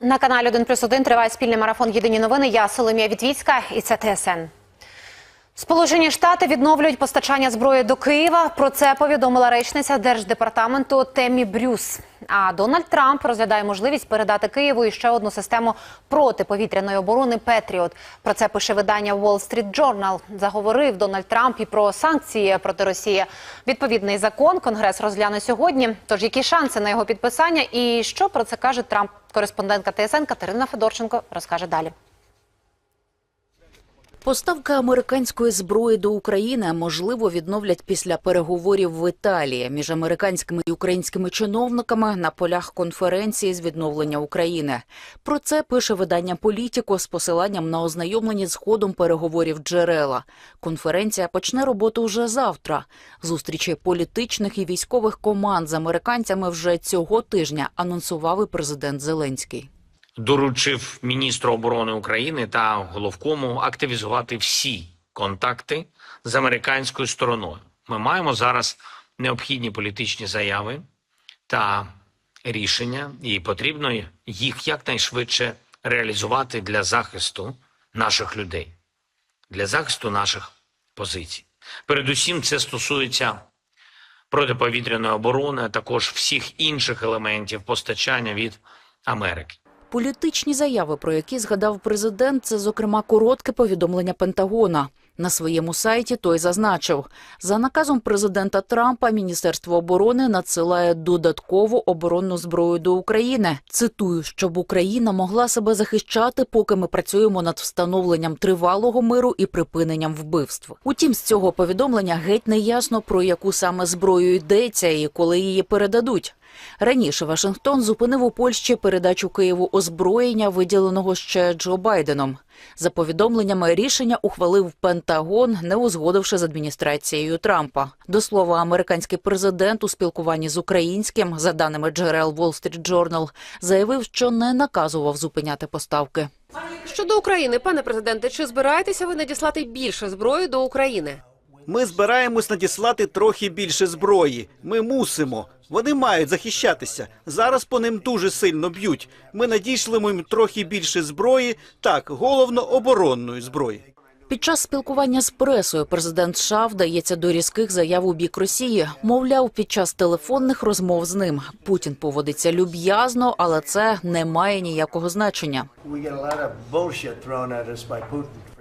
На каналі 1 плюс 1 триває спільний марафон Єдині новини. Я Соломія Вітвіцька і це ТСН. Сполучені Штати відновлюють постачання зброї до Києва. Про це повідомила речниця держдепартаменту Темі Брюс. А Дональд Трамп розглядає можливість передати Києву іще одну систему протиповітряної оборони Петріот. Про це пише видання Wall Street Journal. Заговорив Дональд Трамп і про санкції проти Росії. Відповідний закон Конгрес розгляне сьогодні. Тож які шанси на його підписання і що про це каже Трамп? Кореспондентка ТСН Катерина Федорченко розкаже далі. Поставка американської зброї до України можливо відновлять після переговорів в Італії між американськими і українськими чиновниками на полях конференції з відновлення України. Про це пише видання Політіко з посиланням на ознайомлені з ходом переговорів джерела. Конференція почне роботу вже завтра. Зустрічі політичних і військових команд з американцями вже цього тижня анонсував і президент Зеленський. Доручив міністру оборони України та головкому активізувати всі контакти з американською стороною. Ми маємо зараз необхідні політичні заяви та рішення, і потрібно їх якнайшвидше реалізувати для захисту наших людей, для захисту наших позицій. Передусім, це стосується протиповітряної оборони, а також всіх інших елементів постачання від Америки. Політичні заяви, про які згадав президент, це зокрема коротке повідомлення Пентагона. На своєму сайті той зазначив, за наказом президента Трампа Міністерство оборони надсилає додаткову оборонну зброю до України. Цитую, щоб Україна могла себе захищати, поки ми працюємо над встановленням тривалого миру і припиненням вбивств. Утім, з цього повідомлення геть не ясно про яку саме зброю йдеться і коли її передадуть. Раніше Вашингтон зупинив у Польщі передачу Києву озброєння, виділеного ще Джо Байденом. За повідомленнями, рішення ухвалив Пентагон, не узгодивши з адміністрацією Трампа. До слова, американський президент у спілкуванні з українським, за даними джерел Wall Street Journal, заявив, що не наказував зупиняти поставки. Щодо України, пане президенте, чи збираєтеся ви надіслати більше зброї до України? Ми збираємось надіслати трохи більше зброї. Ми мусимо. Вони мають захищатися. Зараз по ним дуже сильно б'ють. Ми надійшлимо їм трохи більше зброї, так, головно оборонної зброї. Під час спілкування з пресою президент США вдається до різких заяв у бік Росії. Мовляв, під час телефонних розмов з ним Путін поводиться люб'язно, але це не має ніякого значення.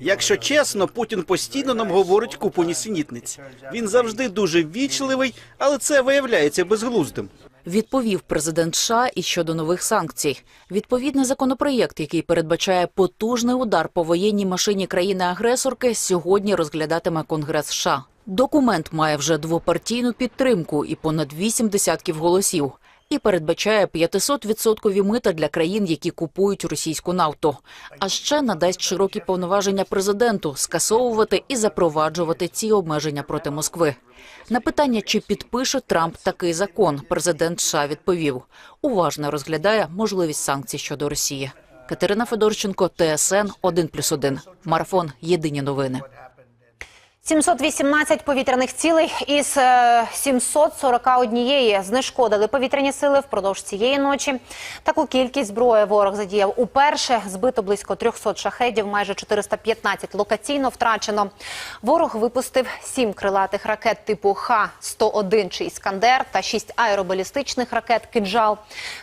Якщо чесно, Путін постійно нам говорить купу нісенітниць. Він завжди дуже ввічливий, але це виявляється безглуздим. Відповів президент США і щодо нових санкцій. Відповідний законопроєкт, який передбачає потужний удар по воєнній машині країни-агресорки, сьогодні розглядатиме Конгрес США. Документ має вже двопартійну підтримку і понад вісім десятків голосів. І передбачає 500-відсоткові мита для країн, які купують російську нафту. А ще надасть широкі повноваження президенту скасовувати і запроваджувати ці обмеження проти Москви. На питання, чи підпише Трамп такий закон, президент США відповів: уважно розглядає можливість санкцій щодо Росії. Катерина Федорченко, ТСН 1+,1. Марафон. Єдині новини. 718 повітряних цілей із е, 741 знешкодили повітряні сили впродовж цієї ночі. Таку кількість зброї ворог задіяв уперше. Збито близько 300 шахедів, майже 415 локаційно втрачено. Ворог випустив сім крилатих ракет типу Х-101 чи Іскандер та шість аеробалістичних ракет «Кинжал».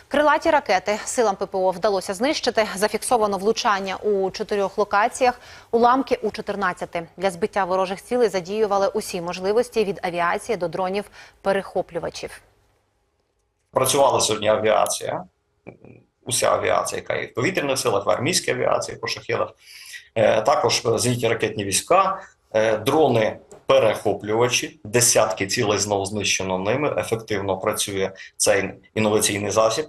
Крилаті ракети силам ППО вдалося знищити. Зафіксовано влучання у чотирьох локаціях, уламки у 14. Для збиття ворожих цілей задіювали усі можливості від авіації до дронів-перехоплювачів. Працювала сьогодні авіація, уся авіація, яка є в повітряних силах, в армійській авіації по шахедах, Е, також зенітні ракетні війська, е, дрони. Перехоплювачі, десятки цілей знову знищено ними. Ефективно працює цей інноваційний засіб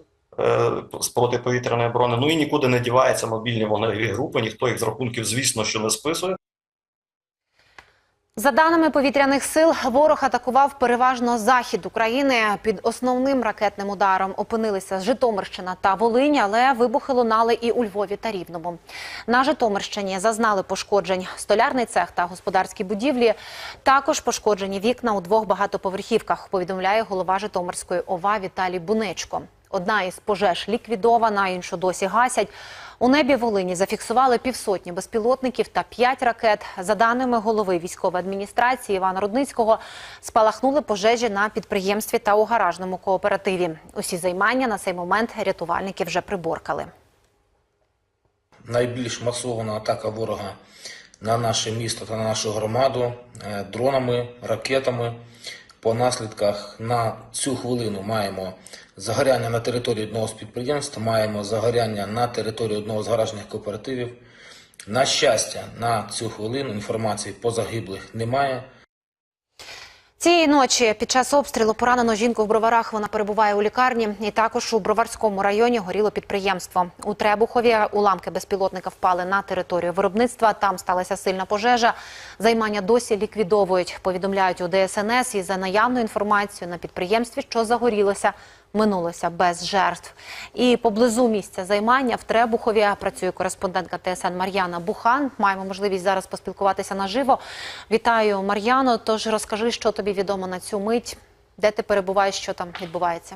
з протиповітряної оборони. Ну і нікуди не дівається мобільні вогневі групи. Ніхто їх з рахунків, звісно, що не списує. За даними повітряних сил, ворог атакував переважно захід України. Під основним ракетним ударом опинилися Житомирщина та Волинь, але вибухи лунали і у Львові та Рівному. На Житомирщині зазнали пошкоджень столярний цех та господарські будівлі. Також пошкоджені вікна у двох багатоповерхівках. Повідомляє голова Житомирської ОВА Віталій Бунечко. Одна із пожеж ліквідована, іншу досі гасять. У небі Волині зафіксували півсотні безпілотників та п'ять ракет. За даними голови військової адміністрації Івана Рудницького, спалахнули пожежі на підприємстві та у гаражному кооперативі. Усі займання на цей момент рятувальники вже приборкали. найбільш масована атака ворога на наше місто та на нашу громаду е, дронами, ракетами. По наслідках на цю хвилину маємо загоряння на території одного з підприємств, маємо загоряння на території одного з гаражних кооперативів. На щастя, на цю хвилину інформації по загиблих немає. Цієї ночі під час обстрілу поранено жінку в броварах. Вона перебуває у лікарні. І також у броварському районі горіло підприємство. У Требухові уламки безпілотника впали на територію виробництва. Там сталася сильна пожежа. Займання досі ліквідовують. Повідомляють у ДСНС і за наявною інформацією на підприємстві, що загорілося, минулося без жертв. І поблизу місця займання в Требухові працює кореспондентка ТСН Мар'яна Бухан. Маємо можливість зараз поспілкуватися наживо. Вітаю, Мар'яно. Тож розкажи, що тобі відомо на цю мить, де ти перебуваєш, що там відбувається.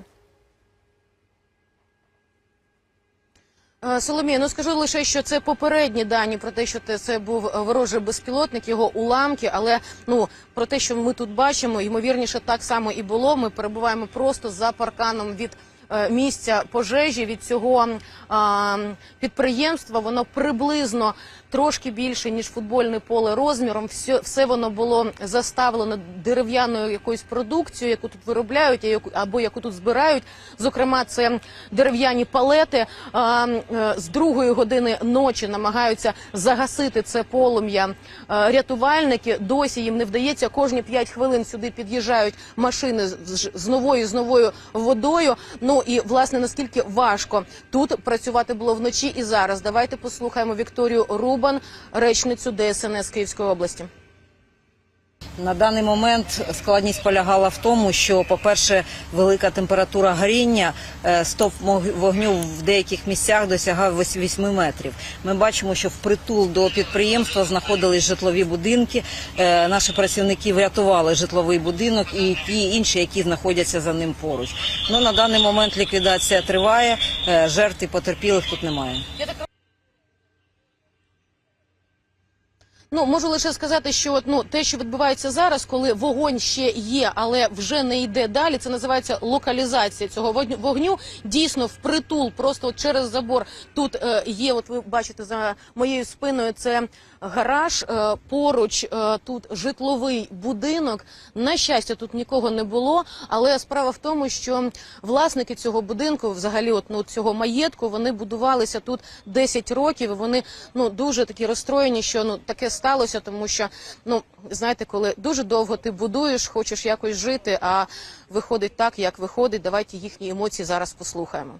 Соломія, ну скажу лише, що це попередні дані про те, що це був е, ворожий безпілотник, його уламки. Але ну про те, що ми тут бачимо, ймовірніше так само і було. Ми перебуваємо просто за парканом від е, місця пожежі від цього а, підприємства. Воно приблизно трошки більше ніж футбольне поле розміром. Все, все воно було заставлено дерев'яною якоюсь продукцією, яку тут виробляють, або яку тут збирають. Зокрема, це дерев'яні палети. Е, з другої години ночі намагаються загасити це полум'я. Е, Рятувальники досі їм не вдається. Кожні 5 хвилин сюди під'їжджають машини з- новою з новою водою. Ну і власне наскільки важко тут працювати було вночі і зараз. Давайте послухаємо Вікторію Рубан, речницю ДСНС Київської області. На даний момент складність полягала в тому, що, по-перше, велика температура горіння, е, стовп вогню в деяких місцях досягав вось- 8 метрів. Ми бачимо, що впритул до підприємства знаходились житлові будинки. Е, Наші працівники врятували житловий будинок і ті інші, які знаходяться за ним поруч. Ну на даний момент ліквідація триває. е, Жертв і потерпілих тут немає. Ну можу лише сказати, що от, ну те, що відбувається зараз, коли вогонь ще є, але вже не йде далі. Це називається локалізація цього вогню. Дійсно, впритул, просто через забор тут е, є. От ви бачите за моєю спиною. Це гараж. Е, поруч е, тут житловий будинок. На щастя, тут нікого не було. Але справа в тому, що власники цього будинку, взагалі, от ну цього маєтку, вони будувалися тут 10 років. Вони ну дуже такі розстроєні, що ну таке сталося, тому що ну знаєте, коли дуже довго ти будуєш, хочеш якось жити, а виходить так, як виходить. Давайте їхні емоції зараз послухаємо.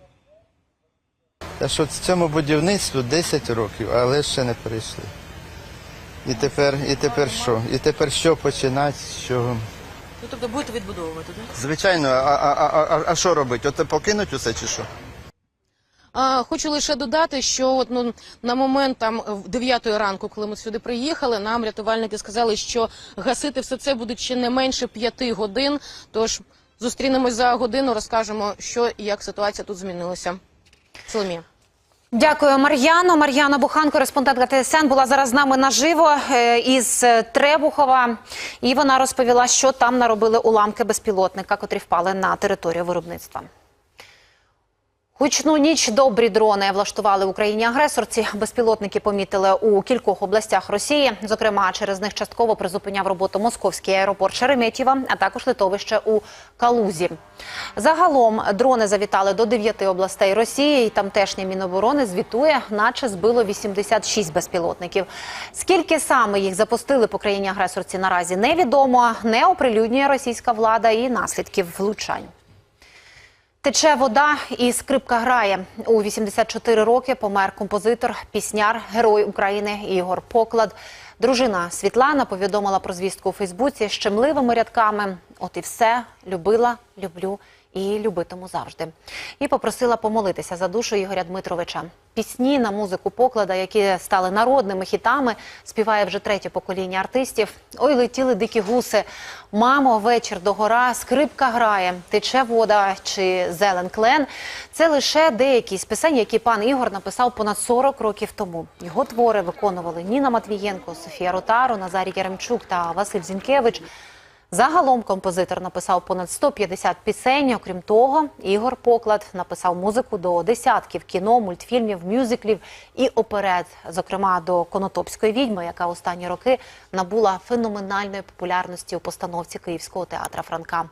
Та що цьому будівництву 10 років, але ще не прийшли. І тепер, і тепер що? І тепер що починати? з чого? Ну тобто будете відбудовувати, так? Звичайно, а, а, а, а, а що робити? От покинуть усе чи що? Хочу лише додати, що от, ну, на момент там в 9 ранку, коли ми сюди приїхали, нам рятувальники сказали, що гасити все це буде ще не менше 5 годин. Тож зустрінемось за годину, розкажемо, що і як ситуація тут змінилася. Соломія. Дякую, Мар'яно. Мар'яна Бухан, кореспондентка ТСН, була зараз з нами наживо е, із е, Требухова. І вона розповіла, що там наробили уламки безпілотника, котрі впали на територію виробництва. Гучну ніч добрі дрони влаштували Україні агресорці. Безпілотники помітили у кількох областях Росії. Зокрема, через них частково призупиняв роботу московський аеропорт Шереметьєва, а також литовище у Калузі. Загалом дрони завітали до дев'яти областей Росії. І тамтешнє міноборони звітує, наче збило 86 безпілотників. Скільки саме їх запустили по країні агресорці наразі невідомо. Не оприлюднює російська влада і наслідків влучань. Тече вода і скрипка грає. У 84 роки помер композитор, пісняр, герой України Ігор Поклад. Дружина Світлана повідомила про звістку у Фейсбуці щемливими рядками. От і все, любила, люблю і любитиму завжди. І попросила помолитися за душу Ігоря Дмитровича. Пісні на музику поклада, які стали народними хітами, співає вже третє покоління артистів. Ой, летіли дикі гуси. Мамо, вечір до гора, скрипка грає, тече вода чи зелен клен. Це лише деякі з пісень, які пан Ігор написав понад 40 років тому. Його твори виконували Ніна Матвієнко, Софія Ротару, Назарій Яремчук та Василь Зінкевич. Загалом композитор написав понад 150 пісень. Окрім того, Ігор Поклад написав музику до десятків кіно, мультфільмів, мюзиклів і оперет, зокрема до Конотопської відьми, яка останні роки набула феноменальної популярності у постановці Київського театра Франка.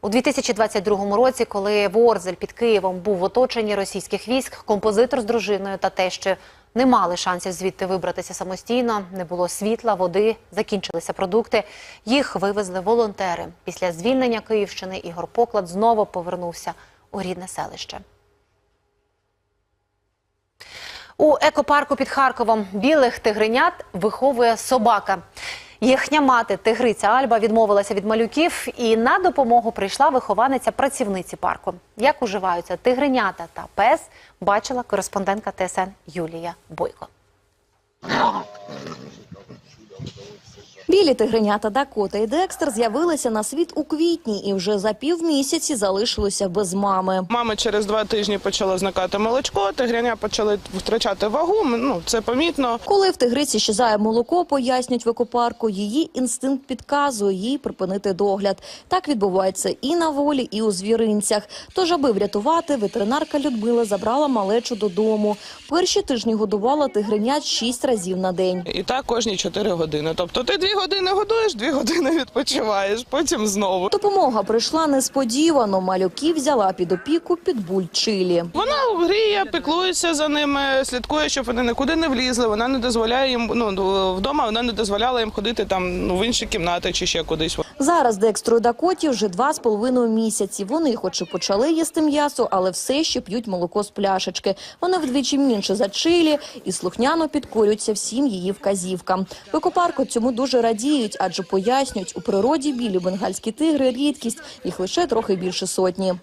У 2022 році, коли Ворзель під Києвом був в оточенні російських військ, композитор з дружиною та тещою не мали шансів звідти вибратися самостійно. Не було світла, води, закінчилися продукти. Їх вивезли волонтери. Після звільнення Київщини Ігор Поклад знову повернувся у рідне селище. У екопарку під Харковом білих тигренят виховує собака. Їхня мати, тигриця Альба, відмовилася від малюків, і на допомогу прийшла вихованиця працівниці парку. Як уживаються тигренята та пес, бачила кореспондентка ТСН Юлія Бойко. Білі тигренята Дакота і Декстер з'явилися на світ у квітні і вже за півмісяці залишилися без мами. Мама через два тижні почала зникати молочко, тигряня почали втрачати вагу. Ну це помітно. Коли в тигриці щезає молоко, пояснюють в екопарку, її інстинкт підказує їй припинити догляд. Так відбувається і на волі, і у звіринцях. Тож, аби врятувати, ветеринарка Людмила забрала малечу додому. Перші тижні годувала тигренят шість разів на день. І так кожні 4 години. Тобто ти дві години годуєш, дві години відпочиваєш, потім знову. Допомога прийшла несподівано. Малюків взяла під опіку підбуль Чилі. Вона гріє, піклується за ними, слідкує, щоб вони нікуди не влізли. Вона не дозволяє їм ну вдома. Вона не дозволяла їм ходити там ну в інші кімнати чи ще кудись. Зараз Декстру і Дакоті вже два з половиною місяці. Вони, хоч і почали їсти м'ясо, але все ще п'ють молоко з пляшечки. Вони вдвічі менше за чилі і слухняно підкорюються всім її вказівкам. В екопарку цьому дуже радіють, адже пояснюють, у природі білі бенгальські тигри рідкість, їх лише трохи більше сотні.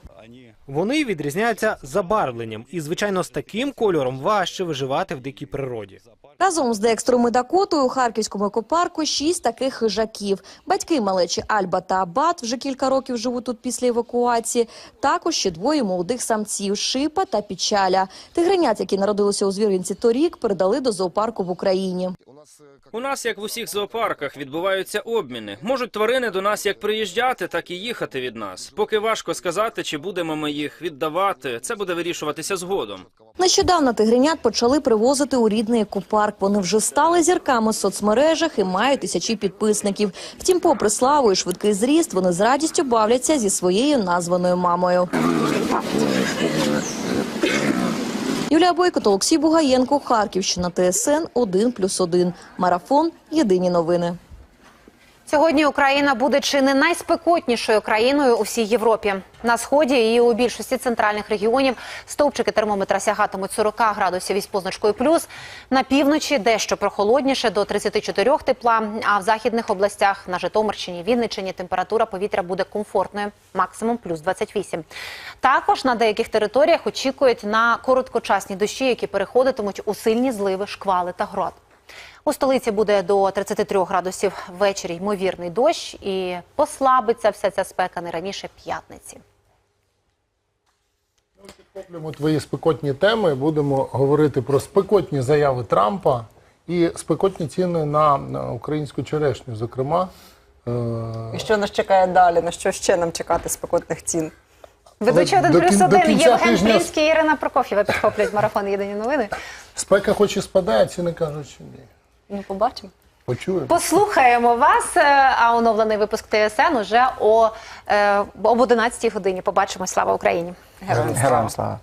Вони відрізняються забарвленням, і звичайно з таким кольором важче виживати в дикій природі. Разом з Декстром і Дакотою у харківському екопарку шість таких хижаків. Батьки малечі Альба та Абат вже кілька років живуть тут після евакуації. Також ще двоє молодих самців Шипа та Пічаля. Тигренят, які народилися у звіринці торік, передали до зоопарку в Україні. У нас, як в усіх зоопарках, відбуваються обміни. Можуть тварини до нас як приїжджати, так і їхати від нас. Поки важко сказати, чи будемо ми їх віддавати. Це буде вирішуватися згодом. Нещодавно тигренят почали привозити у рідний екопарк. Вони вже стали зірками в соцмережах і мають тисячі підписників. Втім, попри славу і швидкий зріст, вони з радістю бавляться зі своєю названою мамою. Юлія Бойко та Олексій Бугаєнко, Харківщина, ТСН 1+,1. Марафон. Єдині новини. Сьогодні Україна буде чи не найспекотнішою країною у всій Європі. На сході і у більшості центральних регіонів стовпчики термометра сягатимуть 40 градусів із позначкою плюс. На півночі дещо прохолодніше до 34 тепла. А в західних областях на Житомирщині, Вінниччині температура повітря буде комфортною, максимум плюс 28. Також на деяких територіях очікують на короткочасні дощі, які переходитимуть у сильні зливи, шквали та град. У столиці буде до 33 градусів ввечері ймовірний дощ і послабиться вся ця спека не раніше п'ятниці. Підхоплюємо твої спекотні теми. Будемо говорити про спекотні заяви Трампа і спекотні ціни на, на українську черешню. Зокрема, е, І що нас чекає далі? На що ще нам чекати спекотних цін? Ведучі Але один плюс один Євген Плінський Ірина Прокоф'єва підхоплюють марафон Єдині новини. Спека хоч і спадає, ціни кажуть, що ні. Ну, побачимо. Почуємо. Послухаємо вас, е, а оновлений випуск ТСН уже о, е, об 11 годині. Побачимо. Слава Україні! Героям слава. слава.